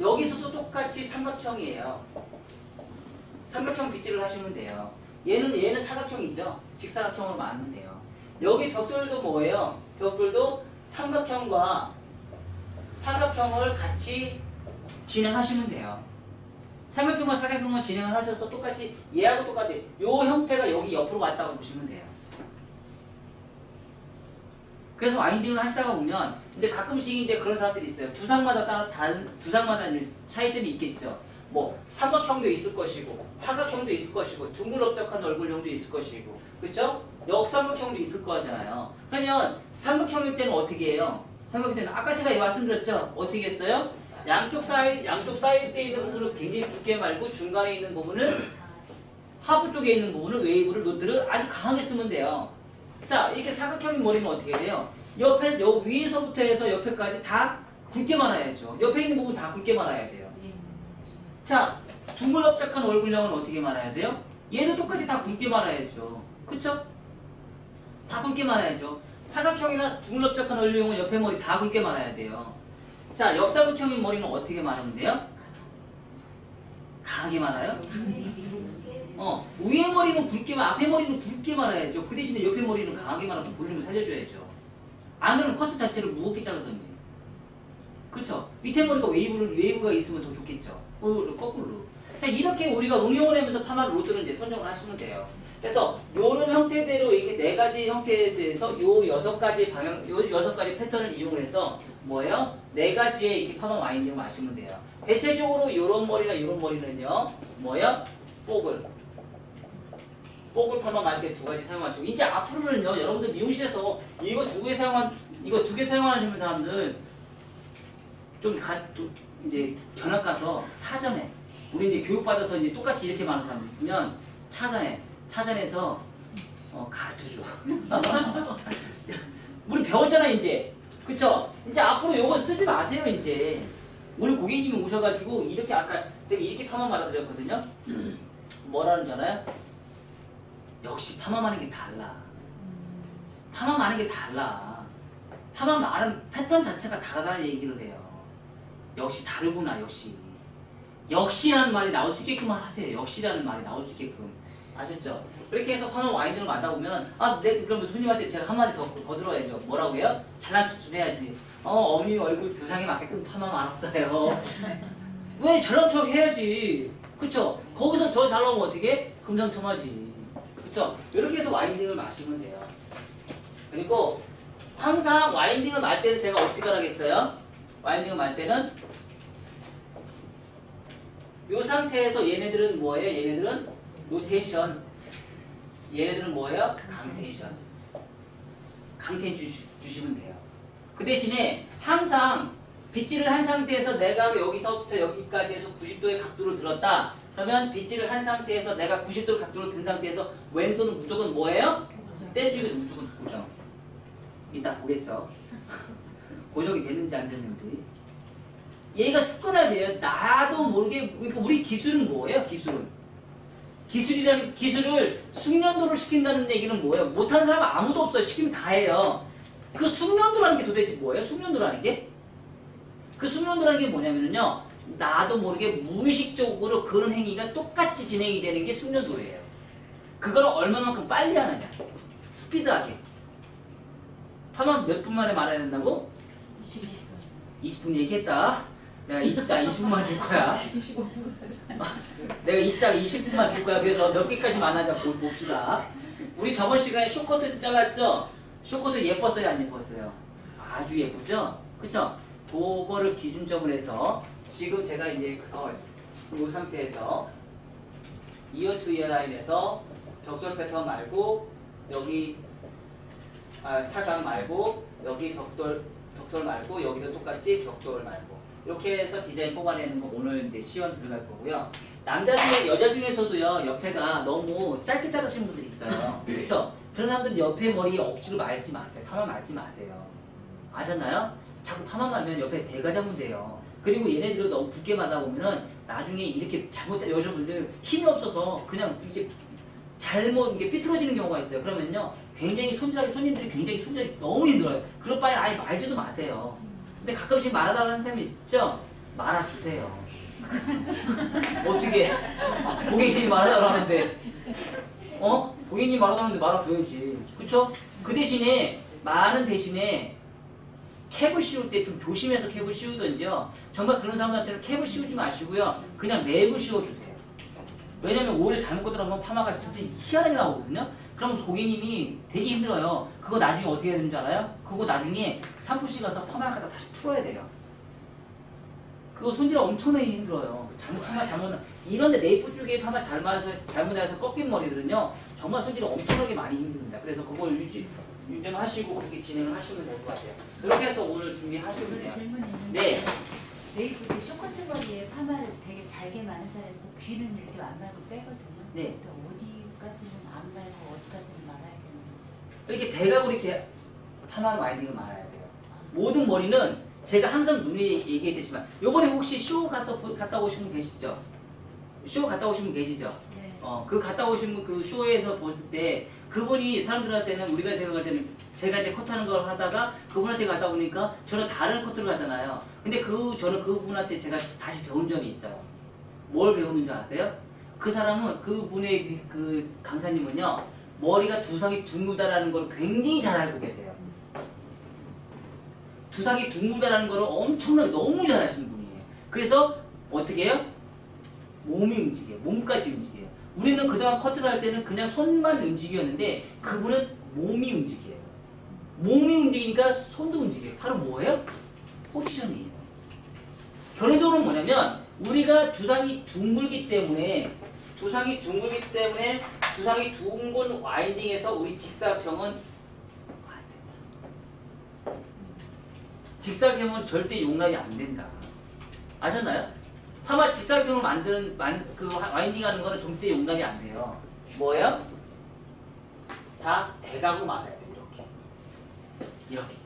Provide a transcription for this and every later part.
여기서도 똑같이 삼각형이에요. 삼각형 빗질을 하시면 돼요. 얘는 얘는 사각형이죠. 직사각형으로 만들면 돼요. 여기 벽돌도 뭐예요? 벽돌도 삼각형과 사각형을 같이 진행하시면 돼요. 삼각형과 사각형을 진행을 하셔서 똑같이 얘하고 똑같아. 요 형태가 여기 옆으로 왔다고 보시면 돼요. 그래서 와인딩을 하시다가 보면 이제 가끔씩 이제 그런 사람들이 있어요. 두상마다 따라 다른 두상마다 차이점이 있겠죠. 뭐 삼각형도 있을 것이고 사각형도 있을 것이고 둥글럽적한 얼굴형도 있을 것이고 그렇죠? 역삼각형도 있을 거잖아요. 그러면 삼각형일 때는 어떻게 해요? 삼각형 때는 아까 제가 말씀드렸죠. 어떻게 했어요? 양쪽 사이 양쪽 사이드에 있는 부분은 굉장히 굵게 말고 중간에 있는 부분은 하부 쪽에 있는 부분은 웨이브를 노트를 아주 강하게 쓰면 돼요. 자, 이렇게 사각형인 머리는 어떻게 돼요? 옆에, 요 위에서부터 해서 옆에까지 다 굵게 말아야죠. 옆에 있는 부분 다 굵게 말아야 돼요. 자, 둥글럽적한 얼굴형은 어떻게 말아야 돼요? 얘도 똑같이 다 굵게 말아야죠. 그쵸? 다 굵게 말아야죠. 사각형이나 둥글럽적한 얼굴형은 옆에 머리 다 굵게 말아야 돼요. 자, 역사각형인 머리는 어떻게 말하면 돼요? 강하게 말아요? 어, 위에 머리는 굵게 말, 앞에 머리는 굵게 말아야죠. 그 대신에 옆에 머리는 강하게 말아서 볼륨을 살려줘야죠. 안 그러면 커트 자체를 무겁게 자르던지. 그쵸? 밑에 머리가 웨이브를, 웨이브가 있으면 더 좋겠죠. 어, 거꾸로. 자, 이렇게 우리가 응용을 하면서 파마 로드를 이제 선정을 하시면 돼요. 그래서 요런 형태대로 이렇게 네 가지 형태에 대해서 요 여섯 가지 방향, 요 여섯 가지 패턴을 이용을 해서 뭐예요? 네 가지의 이렇게 파마 와인딩을 마시면 돼요. 대체적으로 요런 머리나 요런 머리는요, 뭐예요? 뽀글. 파마 할때두 가지 사용하시고 이제 앞으로는요 여러분들 미용실에서 이거 두 개 사용한 이거 두 개 사용하시는 사람들 좀 가, 또 이제 견학 가서 차전에 우리 이제 교육 받아서 이제 똑같이 이렇게 많은 사람 있으면 차전에 차전에서 어, 가르쳐줘. 우리 배웠잖아 이제 그쵸? 이제 앞으로 요거 쓰지 마세요 이제 우리 고객님이 오셔가지고 이렇게 아까 제가 이렇게 파마 말아드렸거든요. 뭐라는 줄 알아요? 역시 파마하는 게 달라. 파마하는 게 달라. 파마 말은 패턴 자체가 다르다는 얘기를 해요. 역시 다르구나, 역시. 역시라는 말이 나올 수 있게끔 하세요. 역시라는 말이 나올 수 있게끔. 아셨죠? 그렇게 해서 파마 와인딩을 만다 보면, 아, 네, 그러면 손님한테 제가 한마디 더, 더 들어야죠. 뭐라고 해요? 잘난 척 좀 해야지. 어, 어머니 얼굴 두상에 맞게끔 파마 말았어요. 왜 잘난 척 해야지. 그쵸? 거기서 더 잘 나오면 어떻게? 금상첨화지. 그쵸? 이렇게 해서 와인딩을 마시면 돼요. 그리고 항상 와인딩을 말 때는 제가 어떻게 하라겠어요? 와인딩을 말 때는 이 상태에서 얘네들은 뭐예요? 얘네들은 노텐션. 얘네들은 뭐예요? 강텐션. 강텐 주시, 주시면 돼요. 그 대신에 항상 빗질을 한 상태에서 내가 여기서부터 여기까지 해서 90도의 각도를 들었다. 그러면 빗질을 한 상태에서 내가 90도 각도를 든 상태에서 왼손은 무조건 뭐예요? 때려주기도 무조건 고정. 이따 보겠어. 고정이 됐는지 안 됐는지. 얘가 습관화돼요. 나도 모르게 그러니까 우리 기술은 뭐예요? 기술은 기술이라는 기술을 숙련도를 시킨다는 얘기는 뭐예요? 못하는 사람 은 아무도 없어요. 시키면 다 해요. 그 숙련도라는 게 도대체 뭐예요? 숙련도라는 게? 그 숙련도라는 게 뭐냐면요. 나도 모르게 무의식적으로 그런 행위가 똑같이 진행이 되는 게 숙련도예요. 그걸 얼마만큼 빨리 하느냐. 스피드하게. 파마 몇분 만에 말해야 된다고? 20분 얘기했다. 내가 20다 20분만 줄 거야. 25분. 내가 20다 20분만 줄 거야. 그래서 몇 개까지 만나자 볼- 봅시다. 우리 저번 시간에 쇼커트 잘랐죠? 쇼커트 예뻤어요, 안 예뻤어요? 아주 예쁘죠? 그쵸? 그거를 기준점으로 해서 지금 제가 이제 어, 이 상태에서 이어 투 이어 라인에서 벽돌 패턴 말고 여기 아, 사각 말고 여기 벽돌 벽돌 말고 여기도 똑같이 벽돌 말고 이렇게 해서 디자인 뽑아내는 거 오늘 이제 시연 들어갈 거고요. 남자 중에 여자 중에서도요 옆에가 너무 짧게 자르시는 분들이 있어요. 그렇죠? 그런 사람들은 옆에 머리 억지로 말지 마세요. 파마 말지 마세요. 아셨나요? 자꾸 파마 말면 옆에 대가 잡으면 돼요. 그리고 얘네들은 너무 굵게 마다 보면은 나중에 이렇게 잘못 여자분들 힘이 없어서 그냥 이렇게 잘못 이게 삐뚤어지는 경우가 있어요. 그러면요 굉장히 손질하기 손님들이 굉장히 손질하기 너무 힘들어요. 그럴 바에 아예 말지도 마세요. 근데 가끔씩 말아달라는 사람이 있죠. 말아주세요. 어떻게 고객님이 하는데 어? 고객님이 말하자고 하는데 말아줘야지. 그쵸? 그 대신에 많은 대신에 캡을 씌울 때 좀 조심해서 캡을 씌우든지요. 정말 그런 사람들한테는 캡을 씌우지 마시고요. 그냥 랩을 씌워주세요. 왜냐면 오래 잘못 걷더라면 파마가 진짜 희한하게 나오거든요. 그러면 고객님이 되게 힘들어요. 그거 나중에 어떻게 해야 되는 줄 알아요? 그거 나중에 샴푸실 가서 파마 갖다 다시 풀어야 돼요. 그거 손질 엄청나게 힘들어요. 잘못 파마 잘못 이런데 네이프 쪽에 파마 잘못해서 잘못해서 꺾인 머리들은요 정말 손질이 엄청나게 많이 힘듭니다. 그래서 그걸 유지 유지하시고 그렇게 진행을 하시면 될 것 같아요. 그렇게 해서 오늘 준비하시면 돼요. 질문 있는데 네. 네이프 쇼커트 머리에 파마를 되게 잘게 많은 사람이 고 귀는 이렇게 안 말고 빼거든요. 네. 또 어디까지는 안 말고 어디까지는 말아야 되는지. 이렇게 대각으로 이렇게 파마를 와이딩을 말아야 돼요. 모든 머리는 제가 항상 눈에 얘기했지만 요번에 혹시 쇼 갔다, 갔다 오신 분 계시죠? 쇼 갔다 오신 분 계시죠? 네. 어, 그 갔다 오신 분 그 쇼에서 봤을 때 그분이 사람들한테는 우리가 생각할 때는 제가 이제 컷하는 걸 하다가 그분한테 가다 보니까 저는 다른 커트를 하잖아요. 근데 그 저는 그분한테 제가 다시 배운 점이 있어요. 뭘 배우는 줄 아세요? 그 사람은 그분의 그, 그 강사님은요 머리가 두상이 둥글다라는 걸 굉장히 잘 알고 계세요. 두상이 둥글다라는 걸 엄청나게 너무 잘 아시는 분이에요. 그래서 어떻게 해요? 몸이 움직여요. 몸까지 움직여요. 우리는 그동안 커트를 할 때는 그냥 손만 움직였는데 그분은 몸이 움직여요. 몸이 움직이니까 손도 움직여요. 바로 뭐예요? 포지션이에요. 결론적으로 뭐냐면 우리가 두상이 둥글기 때문에 두상이 둥글기 때문에 두상이 둥근 와인딩에서 우리 직사각형은 안 된다. 직사각형은 절대 용납이 안 된다. 아셨나요? 파마 직사각형을 만든 만, 그 와- 와인딩하는 거는 절대 용납이 안 돼요. 뭐예요? 다 대각으로 말아야 돼 이렇게 이렇게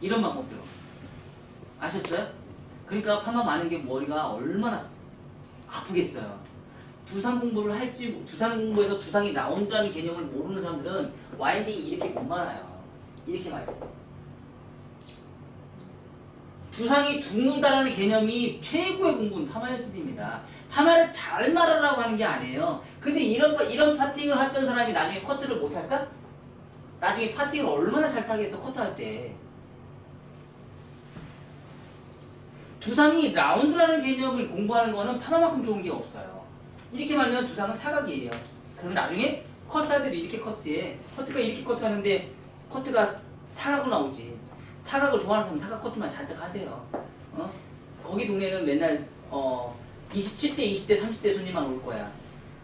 이런 방법대로 아셨어요? 그러니까 파마 많은 게 머리가 얼마나 아프겠어요. 두상 공부를 할지 두상 공부에서 두상이 나온다는 개념을 모르는 사람들은 와인딩이 이렇게 못 말아요. 이렇게 말지. 두상이 죽는다는 개념이 최고의 공부는 파마 연습입니다. 파마를 잘 말하라고 하는 게 아니에요. 근데 이런 파- 이런 파팅을 했던 사람이 나중에 커트를 못 할까? 나중에 파팅을 얼마나 잘 타겠어 커트 할 때. 두상이 라운드라는 개념을 공부하는 거는 파마만큼 좋은 게 없어요. 이렇게 말하면 두상은 사각이에요. 그럼 나중에 커트할 때도 이렇게 커트해. 커트가 이렇게 커트하는데 커트가 사각으로 나오지. 사각을 좋아하는 사람 사각 커트만 잔뜩 하세요. 어? 거기 동네는 맨날 어 27대, 20대, 30대 손님만 올 거야.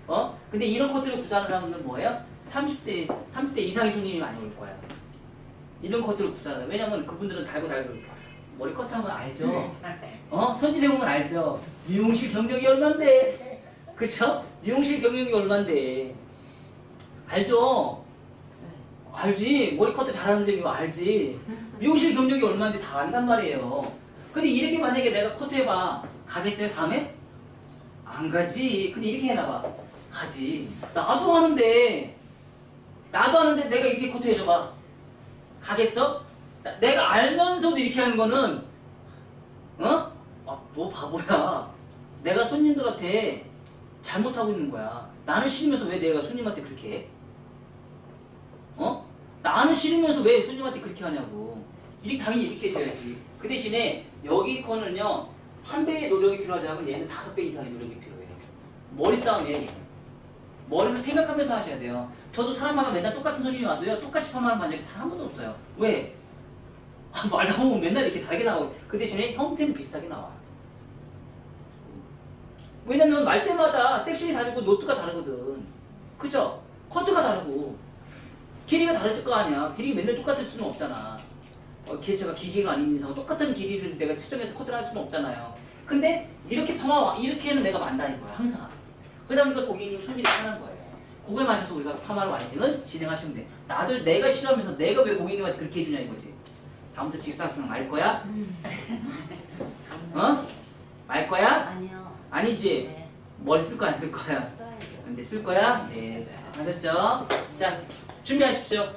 어? 근데 이런 커트를 구사하는 사람은 뭐예요? 30대, 30대 이상의 손님이 많이 올 거야. 이런 커트를 구사하는. 왜냐면 그분들은 달고 달고 머리 커트하면 알죠? 어? 선진해보면 알죠? 미용실 경력이 얼만데? 그쵸? 미용실 경력이 얼만데? 알죠? 알지. 머리 커트 잘하는 점이 알지. 미용실 경력이 얼마인데 다 안단 말이에요. 근데 이렇게 만약에 내가 커트 해봐. 가겠어요, 다음에? 안 가지. 근데 이렇게 해놔봐. 가지. 나도 하는데, 나도 하는데 내가 이렇게 커트 해줘봐. 가겠어? 나- 내가 알면서도 이렇게 하는 거는, 어? 아, 너 바보야. 내가 손님들한테 잘못하고 있는 거야. 나는 싫으면서 왜 내가 손님한테 그렇게 해? 어? 나는 싫으면서 왜 손님한테 그렇게 하냐고. 이렇게 당연히 이렇게 해줘야지. 그 대신에 여기 거는요 한 배의 노력이 필요하지 않으면 얘는 다섯 배 이상의 노력이 필요해요. 머리 싸움이에요. 머리를 생각하면서 하셔야 돼요. 저도 사람마다 맨날 똑같은 손님이 와도요 똑같이 파마를 만 적이 단한 번도 없어요. 왜? 아, 말다 보면 맨날 이렇게 다르게 나오고 그 대신에 형태는 비슷하게 나와요. 왜냐면 말 때마다 섹션이 다르고 노트가 다르거든. 그죠? 커트가 다르고 길이가 다를 거 아니야. 길이 맨날 똑같을 수는 없잖아. 어, 기체가 기계가 아닌 이상 똑같은 길이를 내가 측정해서 커트를 할 수는 없잖아요. 근데 이렇게 파마 이렇게는 내가 만다는 거야 항상. 그러다 보니까 고객님 손질이 편한 거예요. 그거에 맞춰서 우리가 파마를 와이딩을 진행하시면 돼. 나도 내가 싫어하면서 내가 왜 고객님한테 그렇게 해주냐 이거지. 다음부터 직사각형 말 거야? 어? 말 거야? 아니요. 아니지. 네. 머리 쓸 거야 안 쓸 거야? 써야죠. 이제 쓸 거야? 네. 하셨죠? 자, 준비하십시오.